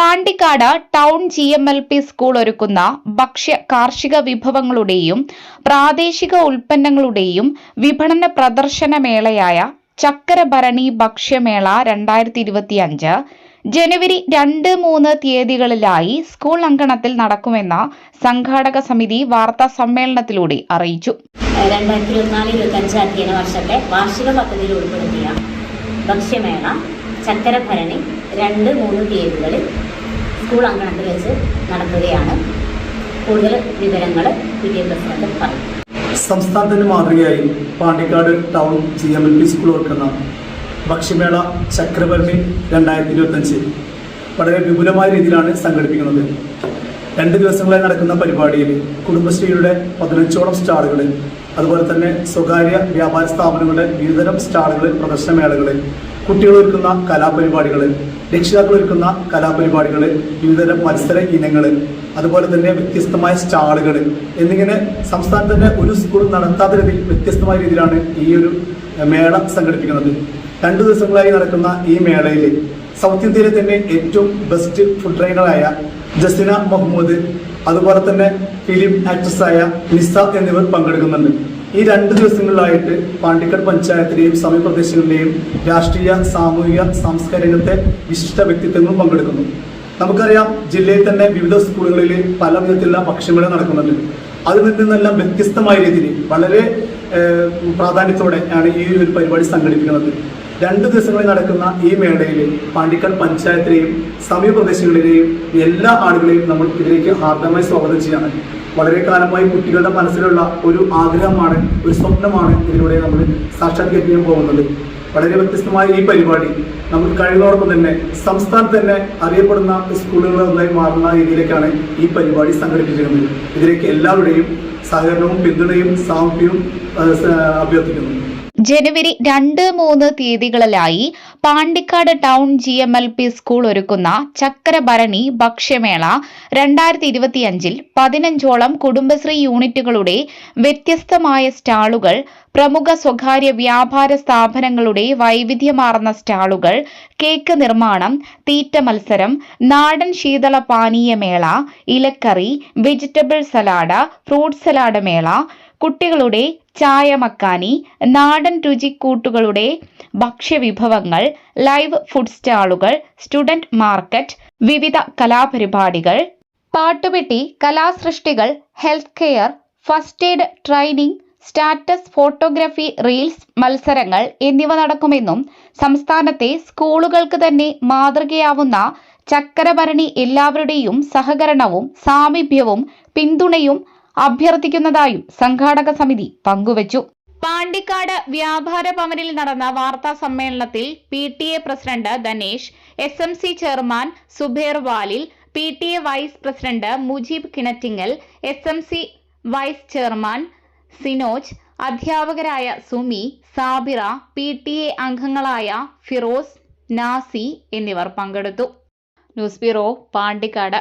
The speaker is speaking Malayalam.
Pandikkad town G M L P school ഒരുക്കുന്ന ഭക്ഷ്യ കാർഷിക വിഭവങ്ങളുടെയും പ്രാദേശിക ഉൽപ്പന്നങ്ങളുടെയും വിപണന പ്രദർശന മേളയായ ചക്കരഭരണി ഭക്ഷ്യമേള രണ്ടായിരത്തി ഇരുപത്തിയഞ്ച് ജനുവരി രണ്ട് മൂന്ന് തീയതികളിലായി സ്കൂൾ അങ്കണത്തിൽ നടക്കുമെന്ന് സംഘാടക സമിതി വാർത്താ സമ്മേളനത്തിലൂടെ അറിയിച്ചു. രണ്ടായിരത്തി ഇരുപത്തിനാല് ഇരുപത്തഞ്ച് അധ്യയന വർഷത്തെ വാർഷിക പദ്ധതിയിൽ ഉൾപ്പെടുത്തിയ ഭക്ഷ്യമേള ചക്കരഭരണി രണ്ട് മൂന്ന് തീയതികളിൽ സ്കൂൾ അങ്കണത്തിൽ വെച്ച് നടക്കുകയാണ് കൂടുതൽ വിവരങ്ങൾ പ്രസിഡന്റ് പറയും. സംസ്ഥാനത്തിന് മാതൃകയായി Pandikkad town G M L P school ഓർക്കുന്ന ഭക്ഷ്യമേള ചക്രഭരണി രണ്ടായിരത്തി ഇരുപത്തഞ്ച് വളരെ വിപുലമായ രീതിയിലാണ് സംഘടിപ്പിക്കുന്നത്. രണ്ട് ദിവസങ്ങളായി നടക്കുന്ന പരിപാടിയിൽ കുടുംബശ്രീയുടെ പതിനഞ്ചോളം സ്റ്റാളുകളിൽ അതുപോലെ തന്നെ സ്വകാര്യ വ്യാപാര സ്ഥാപനങ്ങളുടെ വിവിധതരം സ്റ്റാളുകളിൽ പ്രദർശനമേളകളിൽ കുട്ടികൾ ഒരുക്കുന്ന കലാപരിപാടികൾ രക്ഷിതാക്കൾ ഒരുക്കുന്ന കലാപരിപാടികൾ വിവിധതരം മത്സര ഇനങ്ങൾ അതുപോലെ തന്നെ വ്യത്യസ്തമായ സ്റ്റാളുകൾ എന്നിങ്ങനെ സംസ്ഥാനത്ത് തന്നെ ഒരു സ്കൂൾ നടത്താത്ത രീതിയിൽ വ്യത്യസ്തമായ രീതിയിലാണ് ഈ ഒരു മേള സംഘടിപ്പിക്കുന്നത്. രണ്ടു ദിവസങ്ങളായി നടക്കുന്ന ഈ മേളയിൽ സൗത്ത് ഇന്ത്യയിലെ തന്നെ ഏറ്റവും ബെസ്റ്റ് ഫുഡ് ട്രെയിനറായ ജസിന മുഹമ്മദ് അതുപോലെ തന്നെ ഫിലിം ആക്ട്രസായ നിസ എന്നിവർ പങ്കെടുക്കുന്നുണ്ട്. ഈ രണ്ട് ദിവസങ്ങളിലായിട്ട് പാണ്ടിക്കട് പഞ്ചായത്തിലെയും സമീപപ്രദേശങ്ങളിലെയും രാഷ്ട്രീയ സാമൂഹിക സാംസ്കാരികത്തെ വിശിഷ്ട വ്യക്തിത്വങ്ങളും പങ്കെടുക്കുന്നു. നമുക്കറിയാം ജില്ലയിൽ തന്നെ വിവിധ സ്കൂളുകളിൽ പല വിധത്തിലുള്ള ഭക്ഷ്യമേള നടക്കുന്നുണ്ട്. അതിൽ നിന്നെല്ലാം വ്യത്യസ്തമായ രീതിയിൽ വളരെ പ്രാധാന്യത്തോടെ ആണ് ഈ ഒരു പരിപാടി സംഘടിപ്പിക്കുന്നത്. രണ്ട് ദിവസങ്ങളിൽ നടക്കുന്ന ഈ മേളയിൽ പാണ്ടിക്കാട് പഞ്ചായത്തിലെയും സമീപ പ്രദേശങ്ങളിലെയും എല്ലാ ആളുകളെയും നമ്മൾ ഇതിലേക്ക് ഹാർദമായി സ്വാഗതം ചെയ്യാണ് വളരെ കാലമായി കുട്ടികളുടെ മനസ്സിലുള്ള ഒരു ആഗ്രഹമാണ് ഒരു സ്വപ്നമാണ് ഇതിലൂടെ നമ്മൾ സാക്ഷാത്കരിക്കാൻ പോകുന്നത്. വളരെ വ്യത്യസ്തമായ ഈ പരിപാടി നമ്മൾ കഴിയുന്നതോടൊപ്പം തന്നെ സംസ്ഥാനത്ത് തന്നെ അറിയപ്പെടുന്ന സ്കൂളുകളിലൊന്നായി മാറുന്ന രീതിയിലേക്കാണ് ഈ പരിപാടി സംഘടിപ്പിച്ചിരുന്നത് ഇതിലേക്ക് എല്ലാവരുടെയും സഹകരണവും പിന്തുണയും സാമൂഹ്യവും അഭ്യർത്ഥിക്കുന്നു. ജനുവരി രണ്ട് മൂന്ന് തീയതികളിലായി Pandikkad town G M L P school ഒരുക്കുന്ന ചക്കരഭരണി ഭക്ഷ്യമേള രണ്ടായിരത്തി ഇരുപത്തിയഞ്ചിൽ പതിനഞ്ചോളം കുടുംബശ്രീ യൂണിറ്റുകളുടെ വ്യത്യസ്തമായ സ്റ്റാളുകൾ പ്രമുഖ സ്വകാര്യ വ്യാപാര സ്ഥാപനങ്ങളുടെ വൈവിധ്യമാർന്ന സ്റ്റാളുകൾ കേക്ക് നിർമ്മാണം തീറ്റ മത്സരം നാടൻ ശീതള പാനീയമേള ഇലക്കറി വെജിറ്റബിൾ സലാഡ് ഫ്രൂട്ട് സലാഡ് മേള കുട്ടികളുടെ ചായ മക്കാനി നാടൻ രുചിക്കൂട്ടുകളുടെ ഭക്ഷ്യവിഭവങ്ങൾ ലൈവ് ഫുഡ് സ്റ്റാളുകൾ സ്റ്റുഡന്റ് മാർക്കറ്റ് വിവിധ കലാപരിപാടികൾ പാട്ടുപെട്ടി കലാസൃഷ്ടികൾ health care first aid training status photography reels മത്സരങ്ങൾ എന്നിവ നടക്കുമെന്നും സംസ്ഥാനത്തെ സ്കൂളുകൾക്ക് തന്നെ മാതൃകയാവുന്ന ചക്കരഭരണി എല്ലാവരുടെയും സഹകരണവും സാമീപ്യവും പിന്തുണയും അഭ്യർത്ഥിക്കുന്നതായും സംഘാടക സമിതി പങ്കുവച്ചു. പാണ്ടിക്കാട് വ്യാപാര ഭവനിൽ നടന്ന വാർത്താ സമ്മേളനത്തിൽ P T A president Dhanesh S M C chairman Zuber Valil P T A vice president Mujeeb Kinattingal S M C vice chairman Sinoj അധ്യാപകരായ Sumi Sabira P T A അംഗങ്ങളായ ഫിറോസ് നാസി എന്നിവർ പങ്കെടുത്തു. News bureau Pandikkad.